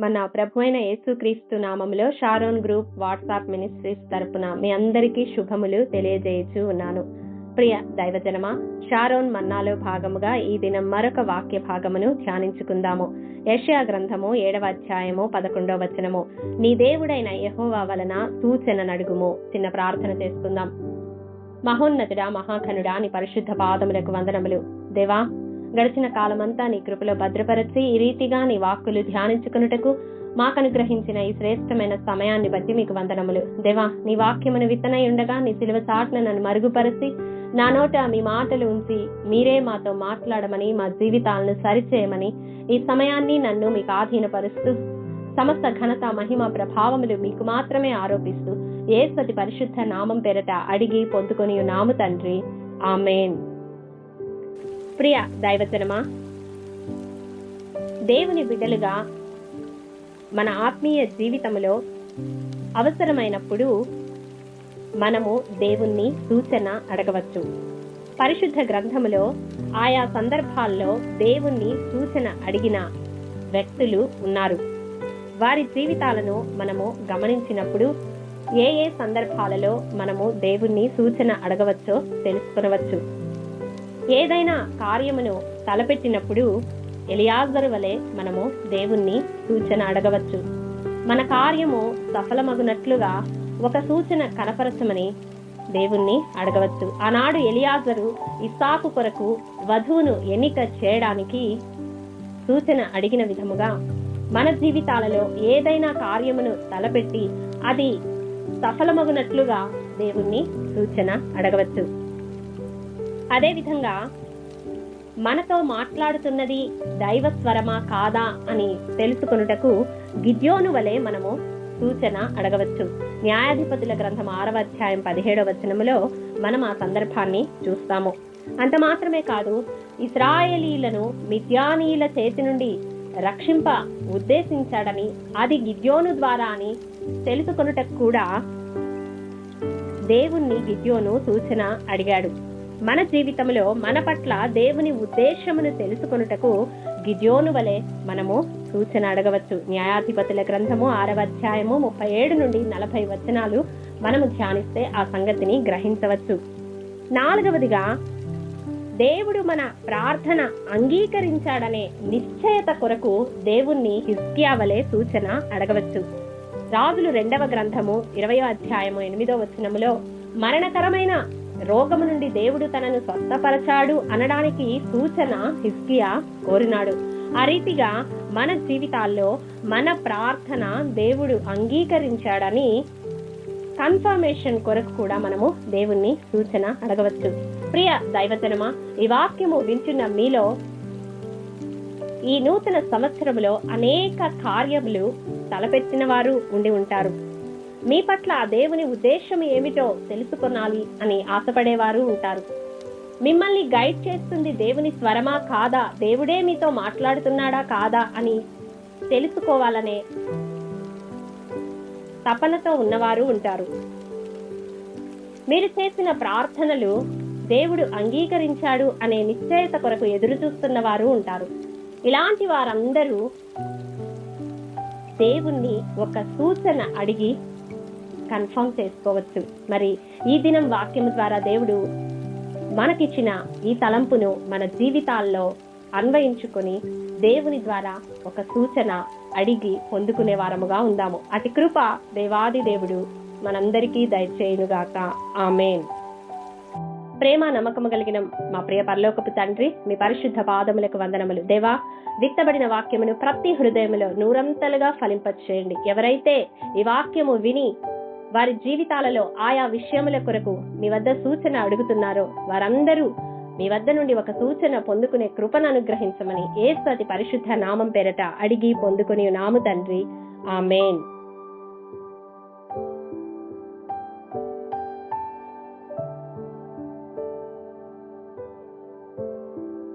మన ప్రభు అయిన యేసుక్రీస్తు నామములో షారోన్ గ్రూప్ వాట్సాప్ మినిస్ట్రీస్ తరపున మీ అందరికీ శుభములు తెలియజేయచ్చు ఉన్నాను. ప్రియ దైవజనమా షారోన్ మన్నాలో భాగముగా ఈ దినం మరొక వాక్య భాగమును ధ్యానించుకుందాము. యషయా గ్రంథము ఏడవ అధ్యాయము పదకొండవ వచనము. నీ దేవుడైన యహోవా వలన సూచన నడుగుము. చిన్న ప్రార్థన చేసుకుందాం. మహోన్నతుడా మహాఘనుడా నీ పరిశుద్ధ పాదములకు వందనములు. దేవా గడిచిన కాలమంతా నీ కృపలో భద్రపరచి ఈ రీతిగా నీ వాక్కులు ధ్యానించుకున్నటకు మాకు అనుగ్రహించిన ఈ శ్రేష్టమైన సమయాన్ని బట్టి మీకు వందనములు. దేవా నీ వాక్యమును విత్తనై ఉండగా నీ సిలువ చాటున నన్ను మరుగుపరిచి నా నోట మీ మాటలు ఉంచి మీరే మాతో మాట్లాడమని మా జీవితాలను సరిచేయమని ఈ సమయాన్ని నన్ను మీకు ఆధీనపరుస్తూ సమస్త ఘనత మహిమ ప్రభావములు మీకు మాత్రమే ఆరోపిస్తూ ఏసతి పరిశుద్ధ నామం పేరట అడిగి పొందుకొని నాము తండ్రి. ఆమెన్. ప్రియ దైవజనమా దేవుని బిడ్డలుగా మన ఆత్మీయ జీవితంలో అవసరమైనప్పుడు మనము దేవుణ్ణి సూచన అడగవచ్చు. పరిశుద్ధ గ్రంథములో ఆయా సందర్భాల్లో దేవుణ్ణి సూచన అడిగిన వ్యక్తులు ఉన్నారు. వారి జీవితాలను మనము గమనించినప్పుడు ఏ ఏ సందర్భాలలో మనము దేవుణ్ణి సూచన అడగవచ్చో తెలుసుకునవచ్చు. ఏదైనా కార్యమును తలపెట్టినప్పుడు ఎలియాజరు వలె మనము దేవుణ్ణి సూచన అడగవచ్చు. మన కార్యము సఫలమగునట్లుగా ఒక సూచన కనపరచమని దేవుణ్ణి అడగవచ్చు. ఆనాడు ఎలియాజరు ఇస్సాకు కొరకు వధువును ఎన్నిక చేయడానికి సూచన అడిగిన విధముగా మన జీవితాలలో ఏదైనా కార్యమును తలపెట్టి అది సఫలమగునట్లుగా దేవుణ్ణి సూచన అడగవచ్చు. అదేవిధంగా మనతో మాట్లాడుతున్నది దైవ స్వరమా కాదా అని తెలుసుకొనుటకు గిద్యోను వలె మనము సూచన అడగవచ్చు. న్యాయాధిపతుల గ్రంథం ఆరవ అధ్యాయం పదిహేడవ వచనములో మనం ఆ సందర్భాన్ని చూస్తాము. అంత మాత్రమే కాదు ఇస్రాయేలీలను మిథ్యానీయుల చేతి నుండి రక్షింప ఉద్దేశించాడని అది గిద్యోను ద్వారా అని తెలుసుకొనుటకు కూడా దేవుణ్ణి గిద్యోను సూచన అడిగాడు. మన జీవితంలో మన పట్ల దేవుని ఉద్దేశమును తెలుసుకొనుటకు గిద్యోను వలె మనము సూచన అడగవచ్చు. న్యాయాధిపతుల గ్రంథము ఆరవ అధ్యాయము ముప్పై ఏడు నుండి నలభై వచనాలు మనము ధ్యానిస్తే ఆ సంగతిని గ్రహించవచ్చు. నాలుగవదిగా దేవుడు మన ప్రార్థన అంగీకరించాడనే నిశ్చయత కొరకు దేవుణ్ణి హిస్కియా వలె సూచన అడగవచ్చు. రాజులు రెండవ గ్రంథము ఇరవయో అధ్యాయము ఎనిమిదో వచనములో మరణకరమైన రోగము నుండి దేవుడు తనను స్వస్థపరచాడు అనడానికి సూచన హిస్కియా కోరినాడు. ఆ రీతిగా మన జీవితాల్లో మన ప్రార్థన దేవుడు అంగీకరించాడని కన్ఫర్మేషన్ కొరకు కూడా మనము దేవుణ్ణి సూచన అడగవచ్చు. ప్రియ దైవజనమా ఈ వాక్యము వింటున్న మీలో ఈ నూతన సంవత్సరములో అనేక కార్యములు తలపెట్టిన వారు ఉండి ఉంటారు. మీ పట్ల ఆ దేవుని ఉద్దేశం ఏమిటో తెలుసుకొనాలి అని ఆశపడేవారు ఉంటారు. మిమ్మల్ని గైడ్ చేస్తుంది దేవుని స్వరమా కాదా? దేవుడే మీతో మాట్లాడుతున్నాడా కాదా అని తెలుసుకోవాలనే తపనతో ఉన్నవారు ఉంటారు. మీరు చేసిన ప్రార్థనలు దేవుడు అంగీకరించాడు అనే నిశ్చయత కొరకు ఎదురు చూస్తున్న వారు ఉంటారు. ఇలాంటి వారందరూ దేవుణ్ణి ఒక సూచన అడిగి కన్ఫర్మ్ చేసుకోవచ్చు. మరి ఈ దినం వాక్యం ద్వారా దేవుడు మనకిచ్చిన ఈ తలంపును మన జీవితాల్లో అన్వయించుకొని దేవుని ద్వారా ఒక సూచన అడిగి పొందుకునే వారముగా ఉందాము. అతి కృప దేవాది దేవుడు మనందరికీ దయచేయునుగాక. ఆమెన్. ప్రేమ నమ్మకము కలిగిన మా ప్రియ పరలోకపు తండ్రి మీ పరిశుద్ధ పాదములకు వందనములు. దేవా విత్తబడిన వాక్యమును ప్రతి హృదయములో నూరంతలుగా ఫలింపచేయండి. ఎవరైతే ఈ వాక్యము విని వారి జీవితాలలో ఆయా విషయముల కొరకు మీ వద్ద సూచన అడుగుతున్నారో. వారందరూ మీ వద్ద నుండి ఒక సూచన పొందుకునే కృపను అనుగ్రహించమని ఏ సతి పరిశుద్ధ నామం పేరట అడిగి పొందుకుని నాము తండ్రి. ఆమెన్.